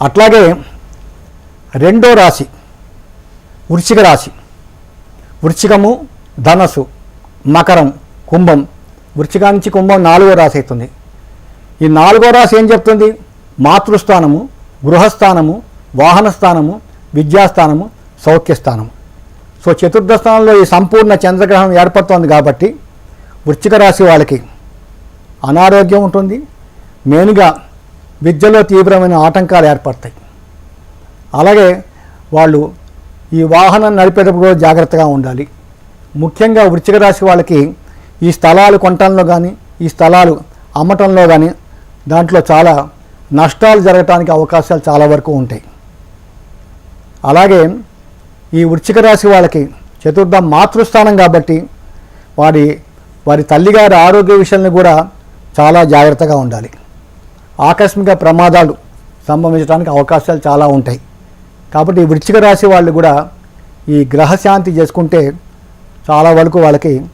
అట్లాగే రెండో రాశి వృశ్చిక రాశి. వృశ్చికము ధనస్సు మకరం కుంభం. వృశ్చిక నుంచి కుంభం నాలుగో రాశి అవుతుంది. ఈ నాలుగో రాశి ఏం చెప్తుంది? మాతృస్థానము గృహస్థానము వాహనస్థానము విద్యాస్థానము సౌఖ్యస్థానము. సో చతుర్థ స్థానంలో ఈ సంపూర్ణ చంద్రగ్రహం ఏర్పడుతోంది కాబట్టి వృశ్చిక రాశి వాళ్ళకి అనారోగ్యం ఉంటుంది. మెయిన్గా విద్యలో తీవ్రమైన ఆటంకాలు ఏర్పడతాయి. అలాగే వాళ్ళు ఈ వాహనం నడిపేటప్పుడు జాగ్రత్తగా ఉండాలి. ముఖ్యంగా వృశ్చిక రాశి వాళ్ళకి ఈ స్థలాలు కొనటంలో కానీ ఈ స్థలాలు అమ్మటంలో కానీ దాంట్లో చాలా నష్టాలు జరగటానికి అవకాశాలు చాలా వరకు ఉంటాయి. అలాగే ఈ వృశ్చిక రాశి వాళ్ళకి చతుర్థ మాతృస్థానం కాబట్టి వారి వారి తల్లిగారి ఆరోగ్య విషయాలను కూడా చాలా జాగ్రత్తగా ఉండాలి. ఆకస్మిక ప్రమాదాలు సంభవించడానికి అవకాశాలు చాలా ఉంటాయి. కాబట్టి వృచ్చిక రాశి వాళ్ళు కూడా ఈ గ్రహశాంతి చేసుకుంటే చాలా వరకు వాళ్ళకి